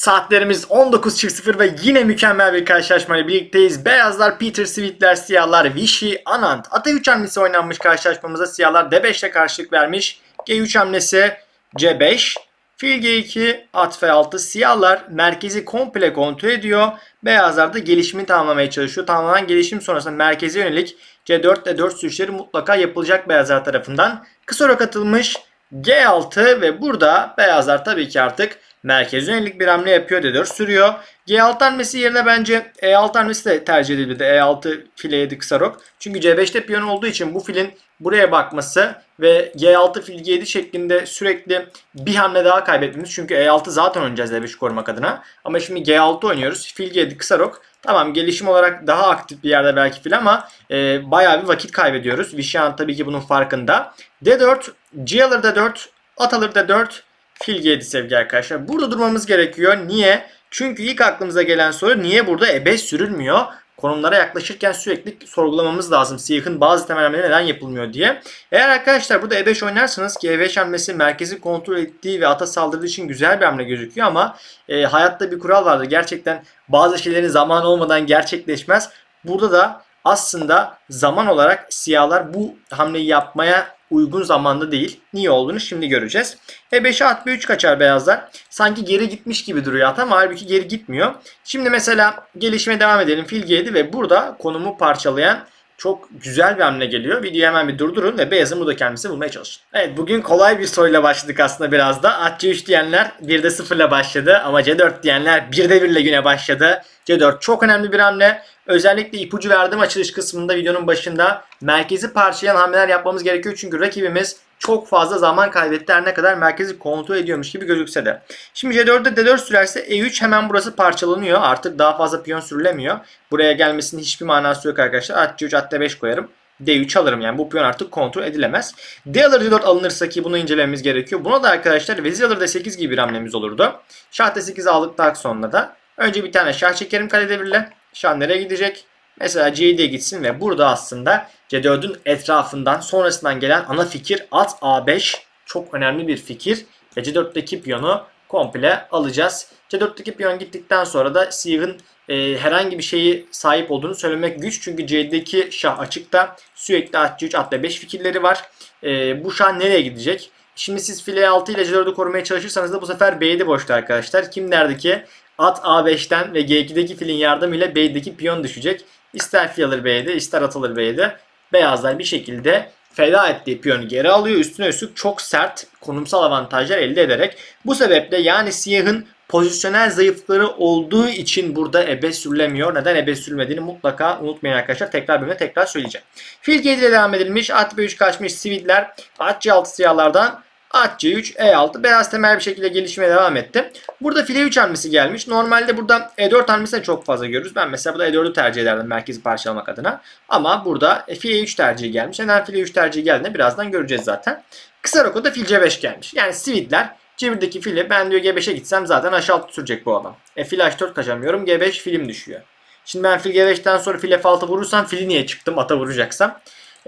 Saatlerimiz 19.00 ve yine mükemmel bir karşılaşmayla birlikteyiz. Beyazlar Peter Sweetler, siyahlar Vichy, Anand. Ata 3 hamlesi oynanmış karşılaşmamıza siyahlar D5 ile karşılık vermiş. G3 hamlesi C5. Fil G2, at F6. Siyahlar merkezi komple kontrol ediyor. Beyazlar da gelişimi tamamlamaya çalışıyor. Tamamlanan gelişim sonrasında merkeze yönelik C4 ve 4 sürüşleri mutlaka yapılacak beyazlar tarafından. Kısora katılmış G6 ve burada beyazlar tabii ki artık merkeze yönelik bir hamle yapıyor D4 sürüyor. G6 hamlesi yerine bence E6 hamlesi de tercih edildi. E6 file 7 kısa rok. Çünkü C5'te piyon olduğu için bu filin buraya bakması ve G6 fil G7 şeklinde sürekli bir hamle daha kaybetmemiz. Çünkü E6 zaten oynayacağız D5 korumak adına. Ama şimdi G6 oynuyoruz. Fil G7 kısa rok. Tamam gelişim olarak daha aktif bir yerde belki fil ama e, bayağı bir vakit kaybediyoruz. Vişyan tabii ki bunun farkında. D4, G alır D4, at alır D4, fil G7 sevgili arkadaşlar. Burada durmamız gerekiyor. Niye? Çünkü ilk aklımıza gelen soru niye burada E5 sürülmüyor? Konumlara yaklaşırken sürekli sorgulamamız lazım. Siyahın bazı temel hamleleri neden yapılmıyor diye. Eğer arkadaşlar burada E5 oynarsanız ki E5 hamlesi merkezi kontrol ettiği ve ata saldırdığı için güzel bir hamle gözüküyor ama e, hayatta bir kural vardır. Gerçekten bazı şeylerin zaman olmadan gerçekleşmez. Burada da aslında zaman olarak siyahlar bu hamleyi yapmaya uygun zamanda değil. Niye olduğunu şimdi göreceğiz. E5'e at B3 kaçar beyazlar. Sanki geri gitmiş gibi duruyor at ama halbuki geri gitmiyor. Şimdi mesela gelişime devam edelim. Fil G7 ve burada konumu parçalayan çok güzel bir hamle geliyor. Videoyu hemen bir durdurun ve beyazın burada kendisini bulmaya çalışın. Evet bugün kolay bir soruyla başladık aslında biraz da. At C3 diyenler 1'de 0 ile başladı ama C4 diyenler 1'de 1 ile güne başladı. C4 çok önemli bir hamle. Özellikle ipucu verdim açılış kısmında videonun başında. Merkezi parçalayan hamleler yapmamız gerekiyor çünkü rakibimiz çok fazla zaman kaybetti her ne kadar merkezi kontrol ediyormuş gibi gözükse de. Şimdi C4'de D4 sürerse E3 hemen burası parçalanıyor. Artık daha fazla piyon sürülemiyor. Buraya gelmesinin hiçbir manası yok arkadaşlar. At C3 at D5 koyarım. D3 alırım yani bu piyon artık kontrol edilemez. D alır D4 alınırsa ki bunu incelememiz gerekiyor. Buna da arkadaşlar vezir alır D8 gibi bir hamlemiz olurdu. Şah D8 aldıktan sonra da önce bir tane şah çekerim kale devirle. Şah nereye gidecek? Mesela C7'ye gitsin ve burada aslında C4'ün etrafından sonrasından gelen ana fikir at A5 çok önemli bir fikir. Ve C4'teki piyonu komple alacağız. C4'teki piyon gittikten sonra da siyahın e, herhangi bir şeyi sahip olduğunu söylemek güç. Çünkü C'deki şah açıkta sürekli at C3 at D5 fikirleri var. E, bu şah nereye gidecek? Şimdi siz file 6 ile C4'ü korumaya çalışırsanız da bu sefer B7 boşta arkadaşlar. Kim derdi ki at A5'ten ve G2'deki filin yardımıyla B'deki piyon düşecek. İster fil alır B'de ister at alır B'de. Beyazlar bir şekilde feda ettiği piyonu geri alıyor. Üstüne üstlük çok sert konumsal avantajlar elde ederek. Bu sebeple yani siyahın pozisyonel zayıflıkları olduğu için burada ebe sürülemiyor. Neden ebe sürülmediğini mutlaka unutmayın arkadaşlar. Tekrar bölümde tekrar söyleyeceğim. Fil 7 ile devam edilmiş. At B3 kaçmış sivitler. At C6 siyahlardan At C3, E6 beyaz temel bir şekilde gelişmeye devam etti. Burada file 3 hamlesi gelmiş. Normalde burada E4 hamlesini çok fazla görürüz. Ben mesela burada E4'ü tercih ederdim merkezi parçalamak adına. Ama burada file 3 tercihi gelmiş. Neden file 3 tercihi geldiğini birazdan göreceğiz zaten. Kısa rokoda fil C5 gelmiş. Yani sivitler C1'deki fili ben diyor G5'e gitsem zaten aşağı sürecek bu adam. E fil H4 kaçamıyorum. G5 filim düşüyor. Şimdi ben fil G5'ten sonra fil F6 vurursam fili niye çıktım ata vuracaksam.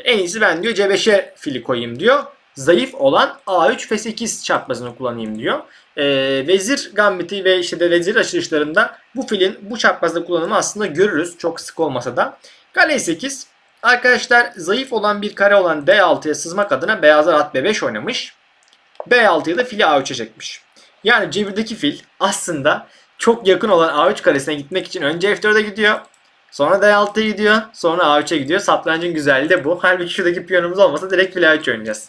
En iyisi ben diyor C5'e fili koyayım diyor zayıf olan A3 F8 çaprazını kullanayım diyor. E, vezir gambiti ve işte de vezir açılışlarında bu filin bu çaprazda kullanımı aslında görürüz. Çok sık olmasa da. Kale 8. Arkadaşlar zayıf olan bir kare olan D6'ya sızmak adına beyazlar at B5 oynamış. B6'ya da fili A3'e çekmiş. Yani C1'deki fil aslında çok yakın olan A3 karesine gitmek için önce F4'e gidiyor. Sonra D6'ya gidiyor. Sonra A3'e gidiyor. Satrancın güzelliği de bu. Halbuki şuradaki piyonumuz olmasa direkt fil A3 oynayacağız.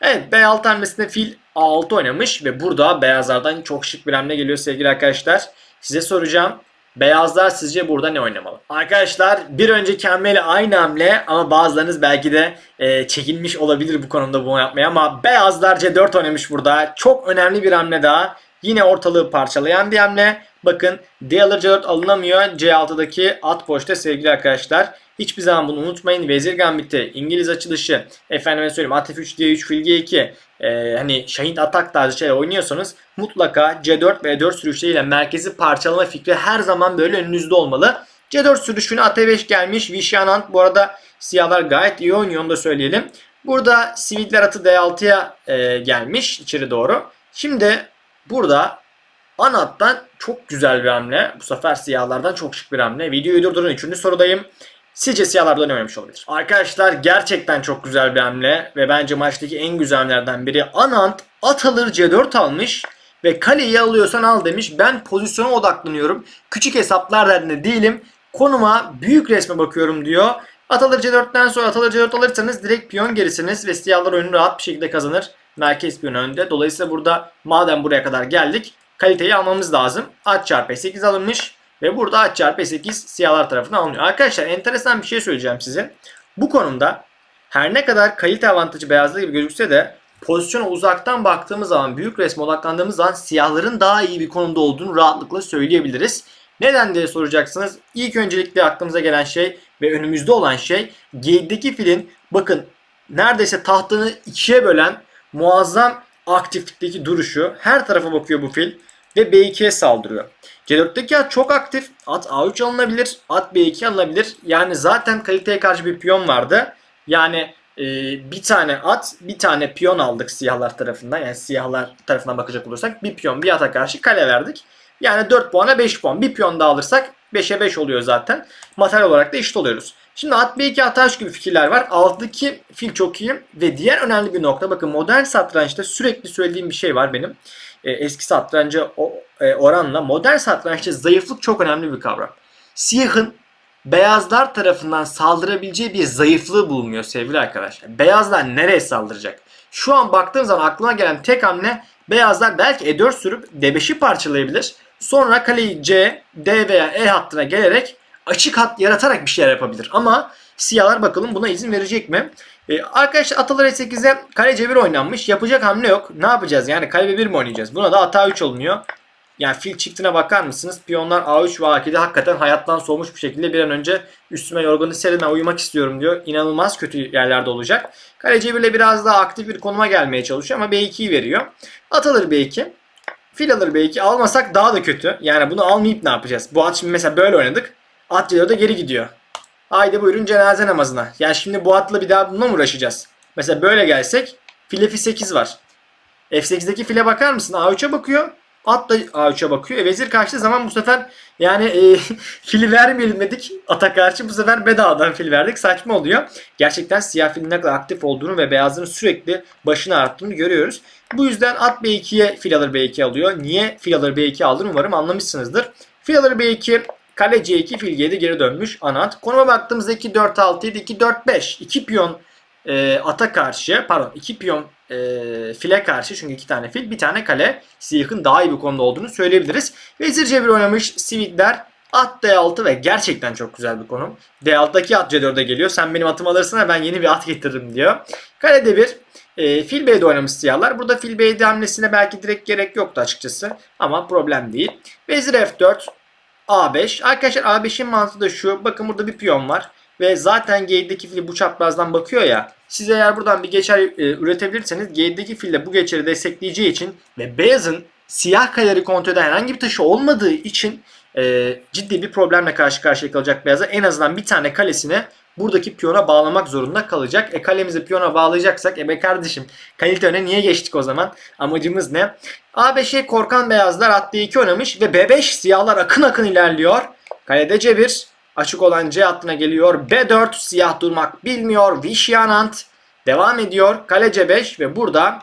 Evet B6 hamlesinde fil A6 oynamış ve burada beyazlardan çok şık bir hamle geliyor sevgili arkadaşlar. Size soracağım. Beyazlar sizce burada ne oynamalı? Arkadaşlar bir önceki hamleyle aynı hamle ama bazılarınız belki de e, çekinmiş olabilir bu konumda bunu yapmaya ama beyazlar C4 oynamış burada. Çok önemli bir hamle daha. Yine ortalığı parçalayan bir hamle. Bakın D alır C4 alınamıyor. C6'daki at boşta sevgili arkadaşlar. Hiçbir zaman bunu unutmayın. Vezir Gambit'i, İngiliz açılışı, efendime söyleyeyim at F3, D3, fil G2 e, hani şahit atak tarzı şeyler oynuyorsanız mutlaka C4 ve E4 sürüşleriyle merkezi parçalama fikri her zaman böyle önünüzde olmalı. C4 sürüşüne at E5 gelmiş. Vişyanant bu arada siyahlar gayet iyi oynuyor onu da söyleyelim. Burada siviller atı D6'ya e, gelmiş içeri doğru. Şimdi burada Anat'tan çok güzel bir hamle. Bu sefer siyahlardan çok şık bir hamle. Videoyu durdurun. Üçüncü sorudayım. Sizce siyahlardan ne oynamış olabilir? Arkadaşlar gerçekten çok güzel bir hamle ve bence maçtaki en güzel hamlelerden biri. Anant at alır C4 almış ve kaleyi alıyorsan al demiş. Ben pozisyona odaklanıyorum. Küçük hesaplar derdinde değilim. Konuma büyük resme bakıyorum diyor. At alır C4'ten sonra at alır C4 alırsanız direkt piyon gerisiniz ve siyahlar oyunu rahat bir şekilde kazanır. Merkez piyon önde. Dolayısıyla burada madem buraya kadar geldik kaliteyi almamız lazım. At çarpı 8 alınmış. Ve burada at çarpı 8 siyahlar tarafından alınıyor. Arkadaşlar enteresan bir şey söyleyeceğim size. Bu konumda her ne kadar kalite avantajı beyazlı gibi gözükse de pozisyona uzaktan baktığımız zaman büyük resme odaklandığımız zaman siyahların daha iyi bir konumda olduğunu rahatlıkla söyleyebiliriz. Neden diye soracaksınız. İlk öncelikle aklımıza gelen şey ve önümüzde olan şey G'deki filin bakın neredeyse tahtını ikiye bölen muazzam aktiflikteki duruşu. Her tarafa bakıyor bu fil ve B2'ye saldırıyor. C4'teki at çok aktif. At A3 alınabilir. At B2 alınabilir. Yani zaten kaliteye karşı bir piyon vardı. Yani e, bir tane at, bir tane piyon aldık siyahlar tarafından. Yani siyahlar tarafından bakacak olursak bir piyon bir ata karşı kale verdik. Yani 4 puana 5 puan. Bir piyon daha alırsak 5'e 5 oluyor zaten. Materyal olarak da eşit oluyoruz. Şimdi at B2 at H gibi fikirler var. Alttaki fil çok iyi. Ve diğer önemli bir nokta bakın modern satrançta sürekli söylediğim bir şey var benim. E, eski satranca e, oranla modern satrançta zayıflık çok önemli bir kavram. Siyahın beyazlar tarafından saldırabileceği bir zayıflığı bulunmuyor sevgili arkadaşlar. Beyazlar nereye saldıracak? Şu an baktığım zaman aklıma gelen tek hamle beyazlar belki E4 sürüp D5'i parçalayabilir. Sonra kaleyi C, D veya E hattına gelerek açık hat yaratarak bir şeyler yapabilir. Ama siyahlar bakalım buna izin verecek mi? Ee, arkadaşlar atalar E8'e kale C1 oynanmış. Yapacak hamle yok. Ne yapacağız? Yani kale B1 mi oynayacağız? Buna da ata 3 olunuyor. Yani fil çiftine bakar mısınız? Piyonlar A3 ve A2'de hakikaten hayattan soğumuş bir şekilde bir an önce üstüme yorganı serine uyumak istiyorum diyor. İnanılmaz kötü yerlerde olacak. Kale C1 ile biraz daha aktif bir konuma gelmeye çalışıyor ama B2'yi veriyor. At alır B2. Fil alır B2. Almasak daha da kötü. Yani bunu almayıp ne yapacağız? Bu at şimdi mesela böyle oynadık. At C4'e geri gidiyor. Haydi buyurun cenaze namazına. Yani şimdi bu atla bir daha bununla mı uğraşacağız? Mesela böyle gelsek file F8 var. F8'deki file bakar mısın? A3'e bakıyor. At da A3'e bakıyor. E, vezir kaçtığı zaman bu sefer yani e, fili vermeyelim dedik ata karşı. Bu sefer bedavadan fil verdik. Saçma oluyor. Gerçekten siyah filin ne kadar aktif olduğunu ve beyazların sürekli başını arttığını görüyoruz. Bu yüzden at B2'ye fil alır B2 alıyor. Niye fil alır B2 aldığını umarım anlamışsınızdır. Fil alır B2 Kale C2 fil G7 geri dönmüş anat. Konuma baktığımızda 2 4 6 7 2 4 5. 2 piyon e, ata karşı pardon 2 piyon e, file karşı çünkü 2 tane fil bir tane kale siyahın daha iyi bir konuda olduğunu söyleyebiliriz. Vezir C1 oynamış Sivitler At D6 ve gerçekten çok güzel bir konum. D6'daki at C4'e geliyor. Sen benim atımı alırsın ben yeni bir at getiririm diyor. Kale D1 e, fil B'de oynamış siyahlar. Burada fil B'de hamlesine belki direkt gerek yoktu açıkçası. Ama problem değil. Vezir F4 A5. Arkadaşlar A5'in mantığı da şu. Bakın burada bir piyon var. Ve zaten G'deki fil bu çaprazdan bakıyor ya. Siz eğer buradan bir geçer e, üretebilirseniz G'deki fil de bu geçeri destekleyeceği için ve beyazın siyah kaleri kontrolde herhangi bir taşı olmadığı için e, ciddi bir problemle karşı karşıya kalacak beyaza. En azından bir tane kalesine buradaki piyona bağlamak zorunda kalacak. E kalemizi piyona bağlayacaksak e be kardeşim kalite öne niye geçtik o zaman? Amacımız ne? A5'e korkan beyazlar at D2 oynamış ve B5 siyahlar akın akın ilerliyor. Kalede C1 açık olan C hattına geliyor. B4 siyah durmak bilmiyor. Vişyanant devam ediyor. Kale C5 ve burada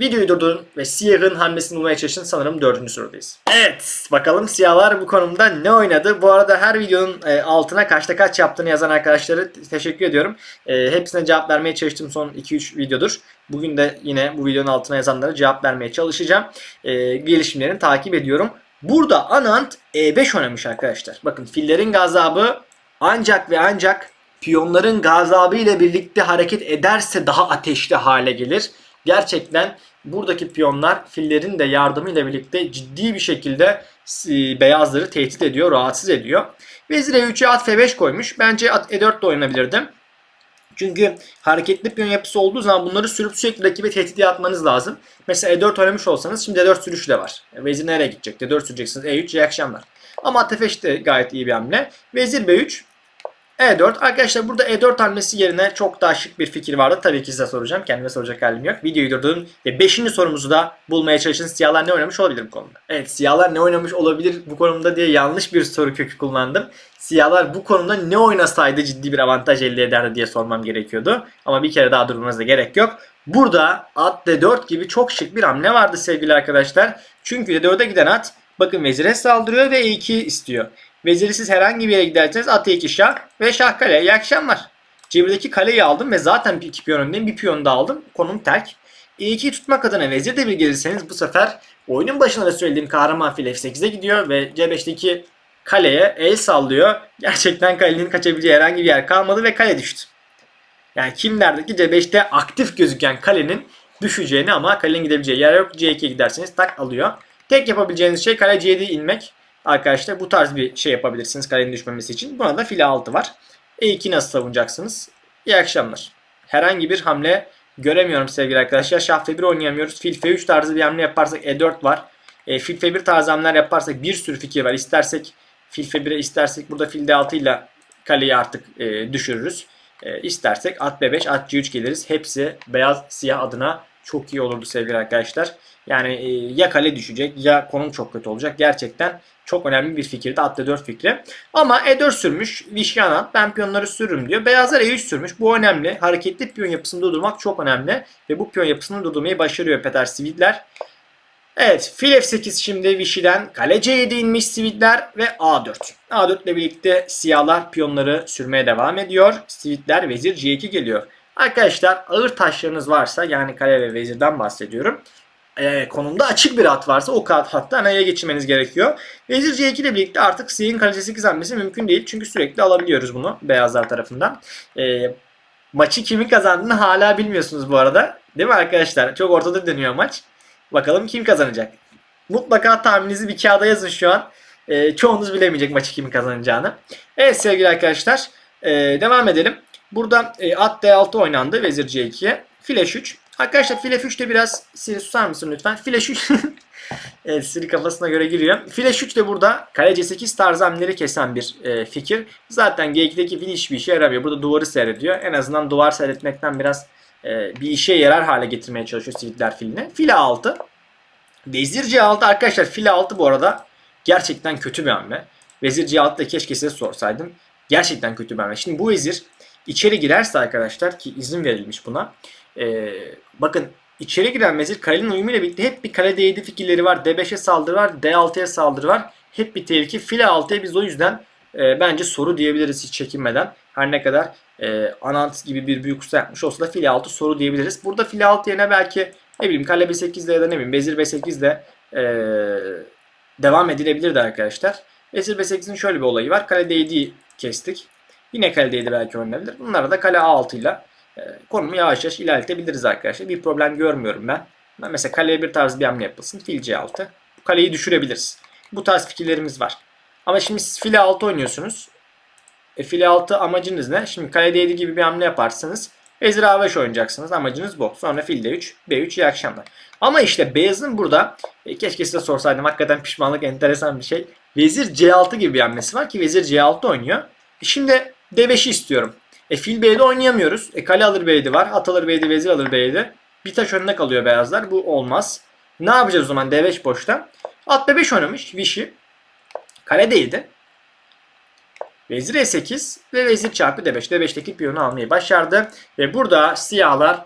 Videoyu durdurun ve siyahın hamlesini bulmaya çalışın. Sanırım dördüncü sorudayız. Evet bakalım siyahlar bu konumda ne oynadı? Bu arada her videonun e, altına kaçta kaç yaptığını yazan arkadaşları teşekkür ediyorum. E, hepsine cevap vermeye çalıştım son 2-3 videodur. Bugün de yine bu videonun altına yazanlara cevap vermeye çalışacağım. E, gelişimlerini takip ediyorum. Burada Anant E5 oynamış arkadaşlar. Bakın fillerin gazabı ancak ve ancak piyonların gazabı ile birlikte hareket ederse daha ateşli hale gelir gerçekten buradaki piyonlar fillerin de yardımıyla birlikte ciddi bir şekilde e, beyazları tehdit ediyor, rahatsız ediyor. Vezir E3'e at F5 koymuş. Bence at E4 de oynanabilirdi. Çünkü hareketli piyon yapısı olduğu zaman bunları sürüp sürekli rakibe tehdit atmanız lazım. Mesela E4 oynamış olsanız şimdi E4 sürüşü de var. Vezir nereye gidecek? E4 süreceksiniz. E3 iyi akşamlar. Ama at F5 de gayet iyi bir hamle. Vezir B3 E4. Arkadaşlar burada E4 hamlesi yerine çok daha şık bir fikir vardı. Tabii ki size soracağım. Kendime soracak halim yok. Videoyu durdurun ve 5. sorumuzu da bulmaya çalışın. Siyahlar ne oynamış olabilir bu konuda? Evet siyahlar ne oynamış olabilir bu konumda diye yanlış bir soru kökü kullandım. Siyahlar bu konuda ne oynasaydı ciddi bir avantaj elde ederdi diye sormam gerekiyordu. Ama bir kere daha durmanıza gerek yok. Burada at D4 gibi çok şık bir hamle vardı sevgili arkadaşlar. Çünkü D4'e giden at bakın vezire saldırıyor ve E2 istiyor. Veziri siz herhangi bir yere giderseniz at E2 şah ve şah kale. İyi akşamlar. Cebirdeki kaleyi aldım ve zaten iki piyon öndeyim. Bir piyon da aldım. Konum terk. E2'yi tutmak adına vezir de bir gelirseniz bu sefer oyunun başında da söylediğim kahraman fil F8'e gidiyor ve C5'teki kaleye el sallıyor. Gerçekten kalenin kaçabileceği herhangi bir yer kalmadı ve kale düştü. Yani kim derdi ki C5'te aktif gözüken kalenin düşeceğini ama kalenin gidebileceği yer yok. C2'ye giderseniz tak alıyor. Tek yapabileceğiniz şey kale C7'ye inmek. Arkadaşlar bu tarz bir şey yapabilirsiniz kalenin düşmemesi için. Buna da file 6 var. E2 nasıl savunacaksınız? İyi akşamlar. Herhangi bir hamle göremiyorum sevgili arkadaşlar. Şah F1 oynayamıyoruz. Fil F3 tarzı bir hamle yaparsak E4 var. E, fil F1 tarzı hamleler yaparsak bir sürü fikir var. İstersek fil F1'e istersek burada fil D6 ile kaleyi artık e, düşürürüz. E, istersek at B5, at C3 geliriz. Hepsi beyaz siyah adına çok iyi olurdu sevgili arkadaşlar. Yani e, ya kale düşecek ya konum çok kötü olacak. Gerçekten çok önemli bir fikirdi at D4 fikri. Ama E4 sürmüş Vişyana ben piyonları sürürüm diyor. Beyazlar E3 sürmüş. Bu önemli. Hareketli piyon yapısını durdurmak çok önemli. Ve bu piyon yapısını durdurmayı başarıyor Peter Sivitler. Evet fil F8 şimdi Vichy'den kale C7 inmiş Sivitler ve A4. A4 ile birlikte siyahlar piyonları sürmeye devam ediyor. Sivitler vezir C2 geliyor. Arkadaşlar ağır taşlarınız varsa yani kale ve vezirden bahsediyorum. Ee, konumda açık bir at varsa o kat hatta anaya geçirmeniz gerekiyor. Vezir C2 ile birlikte artık siyahın kale C8 hamlesi mümkün değil. Çünkü sürekli alabiliyoruz bunu beyazlar tarafından. Ee, maçı kimin kazandığını hala bilmiyorsunuz bu arada. Değil mi arkadaşlar? Çok ortada dönüyor maç. Bakalım kim kazanacak. Mutlaka tahmininizi bir kağıda yazın şu an. Ee, çoğunuz bilemeyecek maçı kimin kazanacağını. Evet sevgili arkadaşlar. ee, devam edelim. Burada e, at D6 oynandı vezir C2'ye. Fil H3. Arkadaşlar fil F3'te biraz Siri susar mısın lütfen? Fil H3 evet Siri kafasına göre giriyor. Fil H3 de burada kale C8 tarzı hamleleri kesen bir e, fikir. Zaten G2'deki fil hiçbir işe yaramıyor. Burada duvarı seyrediyor. En azından duvar seyretmekten biraz e, bir işe yarar hale getirmeye çalışıyor Sivitler filini. Fil A6. Vezir C6 arkadaşlar fil A6 bu arada gerçekten kötü bir hamle. Vezir C6'da keşke size sorsaydım. Gerçekten kötü bir hamle. Şimdi bu vezir içeri girerse arkadaşlar ki izin verilmiş buna. Ee, bakın içeri giren vezir kalenin uyumuyla birlikte hep bir kale D7 fikirleri var. D5'e saldırı var. D6'ya saldırı var. Hep bir tehlike. File 6'ya biz o yüzden e, bence soru diyebiliriz hiç çekinmeden. Her ne kadar e, Anant gibi bir büyük usta yapmış olsa da file 6 soru diyebiliriz. Burada file 6 yerine belki ne bileyim kale B8 ya da ne bileyim vezir B8 de e, devam edilebilirdi arkadaşlar. Vezir B8'in şöyle bir olayı var. Kale D7'yi kestik. Yine kale D7 belki oynanabilir. Bunlara da kale A6 ile konumu yavaş yavaş ilerletebiliriz arkadaşlar. Bir problem görmüyorum ben. ben mesela kaleye bir tarz bir hamle yapılsın. Fil C6. Bu kaleyi düşürebiliriz. Bu tarz fikirlerimiz var. Ama şimdi siz file 6 oynuyorsunuz. E, file 6 amacınız ne? Şimdi kale D7 gibi bir hamle yaparsanız vezir A5 oynayacaksınız. Amacınız bu. Sonra fil D3, B3 iyi akşamlar. Ama işte beyazın burada e, keşke size sorsaydım. Hakikaten pişmanlık enteresan bir şey. Vezir C6 gibi bir hamlesi var ki vezir C6 oynuyor. E, şimdi D5'i istiyorum. E fil B7 oynayamıyoruz. E kale alır B7 var. At alır B7, vezir alır B7. Bir taş önüne kalıyor beyazlar. Bu olmaz. Ne yapacağız o zaman D5 boşta? At B5 oynamış Vichy. Kale D7. Vezir E8 ve vezir çarpı D5. D5'teki piyonu almayı başardı. Ve burada siyahlar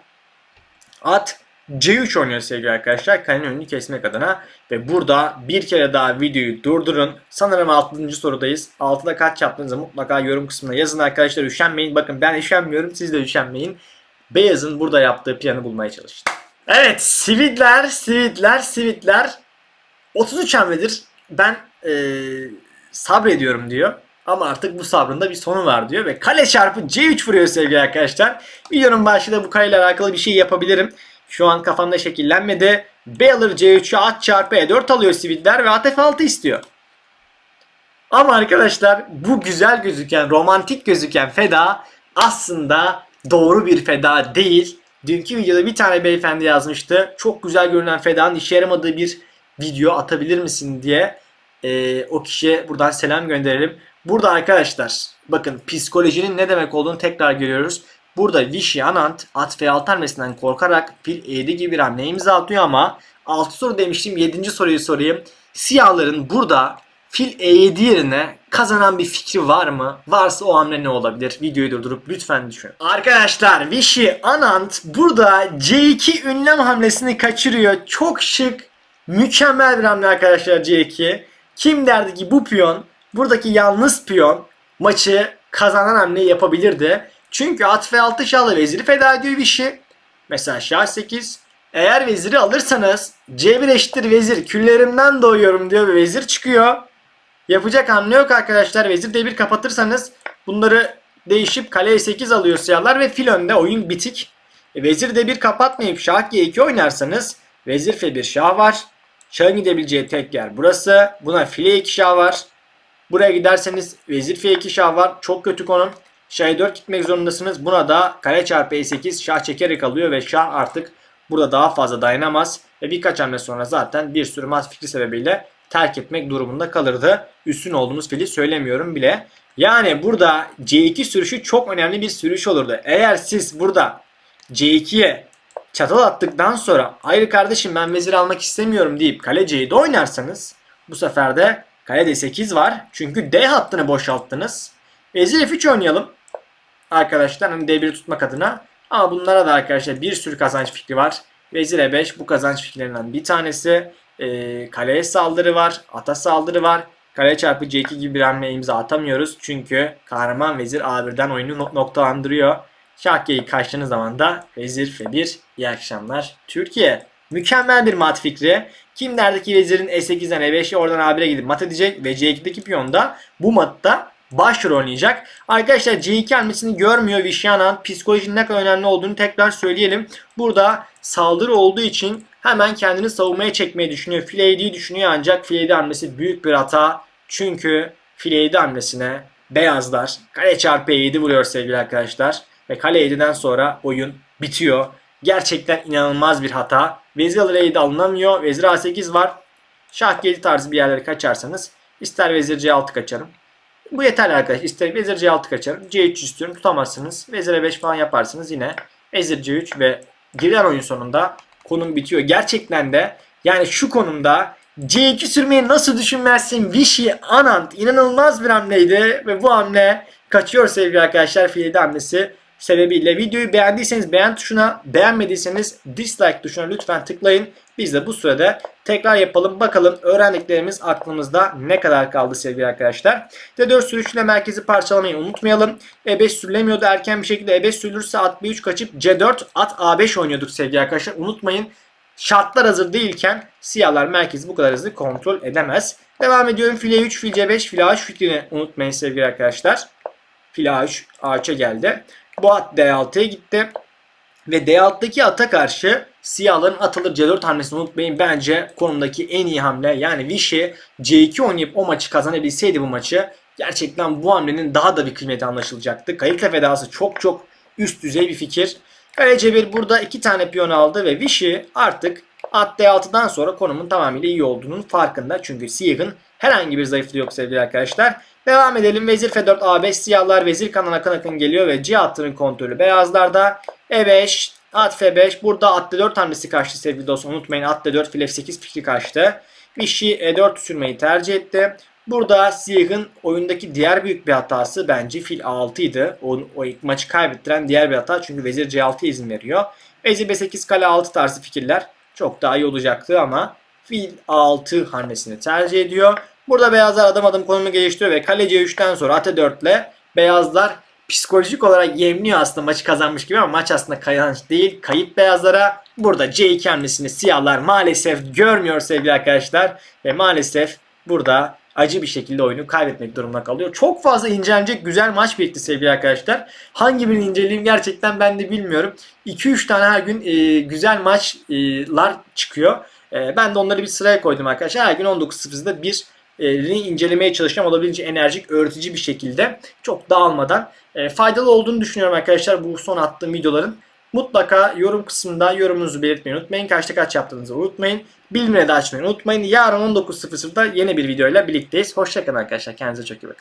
at C3 oynuyor sevgili arkadaşlar. Kalenin önünü kesmek adına. Ve burada bir kere daha videoyu durdurun. Sanırım 6. sorudayız. 6'da kaç yaptığınızı mutlaka yorum kısmına yazın arkadaşlar. Üşenmeyin. Bakın ben üşenmiyorum. Siz de üşenmeyin. Beyaz'ın burada yaptığı planı bulmaya çalışın. Evet. Sivitler, sivitler, sivitler. 33 hamledir. Ben ee, sabrediyorum diyor. Ama artık bu sabrında bir sonu var diyor. Ve kale çarpı C3 vuruyor sevgili arkadaşlar. Videonun başında bu kareyle alakalı bir şey yapabilirim. Şu an kafamda şekillenmedi. B alır C3'ü at çarpı E4 alıyor siviller ve at F6 istiyor. Ama arkadaşlar bu güzel gözüken, romantik gözüken feda aslında doğru bir feda değil. Dünkü videoda bir tane beyefendi yazmıştı. Çok güzel görünen fedanın işe yaramadığı bir video atabilir misin diye. Ee, o kişiye buradan selam gönderelim. Burada arkadaşlar bakın psikolojinin ne demek olduğunu tekrar görüyoruz. Burada Vichy Anant at ve alt hamlesinden korkarak fil E7 gibi bir hamle imza atıyor ama 6 soru demiştim 7. soruyu sorayım. Siyahların burada fil E7 yerine kazanan bir fikri var mı? Varsa o hamle ne olabilir? Videoyu durdurup lütfen düşün. Arkadaşlar Vichy Anant burada C2 ünlem hamlesini kaçırıyor. Çok şık, mükemmel bir hamle arkadaşlar C2. Kim derdi ki bu piyon, buradaki yalnız piyon maçı kazanan hamleyi yapabilirdi. Çünkü at ve 6 şahla veziri feda ediyor Vichy. Mesela şah 8. Eğer veziri alırsanız C1 eşittir vezir küllerimden doğuyorum diyor ve vezir çıkıyor. Yapacak hamle yok arkadaşlar. Vezir D1 kapatırsanız bunları değişip kaleye 8 alıyor siyahlar ve fil önde oyun bitik. E, vezir D1 kapatmayıp şah G2 oynarsanız vezir F1 şah var. Şahın gidebileceği tek yer burası. Buna file 2 şah var. Buraya giderseniz vezir F2 şah var. Çok kötü konum. Şah 4 gitmek zorundasınız. Buna da kare çarpı E8 şah çekerek alıyor ve şah artık burada daha fazla dayanamaz. Ve birkaç hamle sonra zaten bir sürü mat fikri sebebiyle terk etmek durumunda kalırdı. Üstün olduğumuz fili söylemiyorum bile. Yani burada C2 sürüşü çok önemli bir sürüş olurdu. Eğer siz burada C2'ye çatal attıktan sonra ayrı kardeşim ben vezir almak istemiyorum deyip kale C7 oynarsanız bu sefer de kale D8 var. Çünkü D hattını boşalttınız. Vezir F3 oynayalım. Arkadaşlar hani D1'i tutmak adına. Ama bunlara da arkadaşlar bir sürü kazanç fikri var. Vezir E5 bu kazanç fikrlerinden bir tanesi. Ee, kaleye saldırı var. Ata saldırı var. Kale çarpı C2 gibi bir hamle imza atamıyoruz. Çünkü kahraman vezir A1'den oyunu no- noktalandırıyor. Şah G'yi kaçtığınız zaman da vezir F1 iyi akşamlar. Türkiye mükemmel bir mat fikri. Kim derdi vezirin E8'den E5'e oradan A1'e gidip mat edecek ve C2'deki piyon da bu matta başrol oynayacak. Arkadaşlar C2 hamlesini görmüyor Vişyanan. Psikolojinin ne kadar önemli olduğunu tekrar söyleyelim. Burada saldırı olduğu için hemen kendini savunmaya çekmeyi düşünüyor. File 7'yi düşünüyor ancak file 7 hamlesi büyük bir hata. Çünkü file 7 hamlesine beyazlar kale çarpı 7 vuruyor sevgili arkadaşlar. Ve kale 7'den sonra oyun bitiyor. Gerçekten inanılmaz bir hata. Vezir alır 7 alınamıyor. Vezir A8 var. Şah 7 tarzı bir yerlere kaçarsanız ister vezir C6 kaçarım. Bu yeterli arkadaşlar. İster vezir C6 kaçarım. C3 istiyorum tutamazsınız. Vezir E5 falan yaparsınız yine. Vezir C3 ve girilen oyun sonunda konum bitiyor. Gerçekten de yani şu konumda C2 sürmeyi nasıl düşünmezsin? Vichy Anant inanılmaz bir hamleydi ve bu hamle kaçıyor sevgili arkadaşlar. Fiyedi hamlesi sebebiyle. Videoyu beğendiyseniz beğen tuşuna, beğenmediyseniz dislike tuşuna lütfen tıklayın. Biz de bu sürede tekrar yapalım. Bakalım öğrendiklerimiz aklımızda ne kadar kaldı sevgili arkadaşlar. D4 sürüşüyle merkezi parçalamayı unutmayalım. E5 sürülemiyordu. Erken bir şekilde E5 sürülürse at B3 kaçıp C4 at A5 oynuyorduk sevgili arkadaşlar. Unutmayın şartlar hazır değilken siyahlar merkezi bu kadar hızlı kontrol edemez. Devam ediyorum. File 3, fil C5, fil A3 fikrini unutmayın sevgili arkadaşlar. Fil A3 A3'e geldi. Bu at D6'ya gitti. Ve D6'daki ata karşı siyahların atılır C4 hamlesini unutmayın. Bence konumdaki en iyi hamle. Yani Vichy C2 oynayıp o maçı kazanabilseydi bu maçı gerçekten bu hamlenin daha da bir kıymeti anlaşılacaktı. Kayıkla fedası çok çok üst düzey bir fikir. Kale C1 burada iki tane piyon aldı ve Vichy artık at D6'dan sonra konumun tamamıyla iyi olduğunun farkında. Çünkü siyahın herhangi bir zayıflığı yok sevgili arkadaşlar. Devam edelim. Vezir F4 A5 siyahlar vezir kanına akın akın geliyor ve C hattının kontrolü beyazlarda. E5 at F5 burada at D4 hamlesi kaçtı sevgili dostum. Unutmayın at D4 fil F8 fikri kaçtı. Vichy E4 sürmeyi tercih etti. Burada Siyah'ın oyundaki diğer büyük bir hatası bence fil A6 idi. O, o ilk maçı kaybettiren diğer bir hata çünkü vezir C6'ya izin veriyor. Vezir B8 kale 6 tarzı fikirler çok daha iyi olacaktı ama fil A6 hamlesini tercih ediyor. Burada beyazlar adım adım konumu geliştiriyor ve kale C3'ten sonra at 4 ile beyazlar psikolojik olarak yemliyor aslında maçı kazanmış gibi ama maç aslında kazanç değil. Kayıp beyazlara. Burada C2 hamlesini siyahlar maalesef görmüyor sevgili arkadaşlar. Ve maalesef burada acı bir şekilde oyunu kaybetmek durumunda kalıyor. Çok fazla incelenecek güzel maç birikti sevgili arkadaşlar. Hangi birini inceleyeyim gerçekten ben de bilmiyorum. 2-3 tane her gün e, güzel maçlar çıkıyor. E, ben de onları bir sıraya koydum arkadaşlar. Her gün 19.00'da bir incelemeye çalışacağım. Olabildiğince enerjik, öğretici bir şekilde. Çok dağılmadan. E, faydalı olduğunu düşünüyorum arkadaşlar bu son attığım videoların. Mutlaka yorum kısmında yorumunuzu belirtmeyi unutmayın. Kaçta kaç yaptığınızı unutmayın. Bildirimleri de açmayı unutmayın. Yarın 19.00'da yeni bir videoyla birlikteyiz. Hoşçakalın arkadaşlar. Kendinize çok iyi bakın.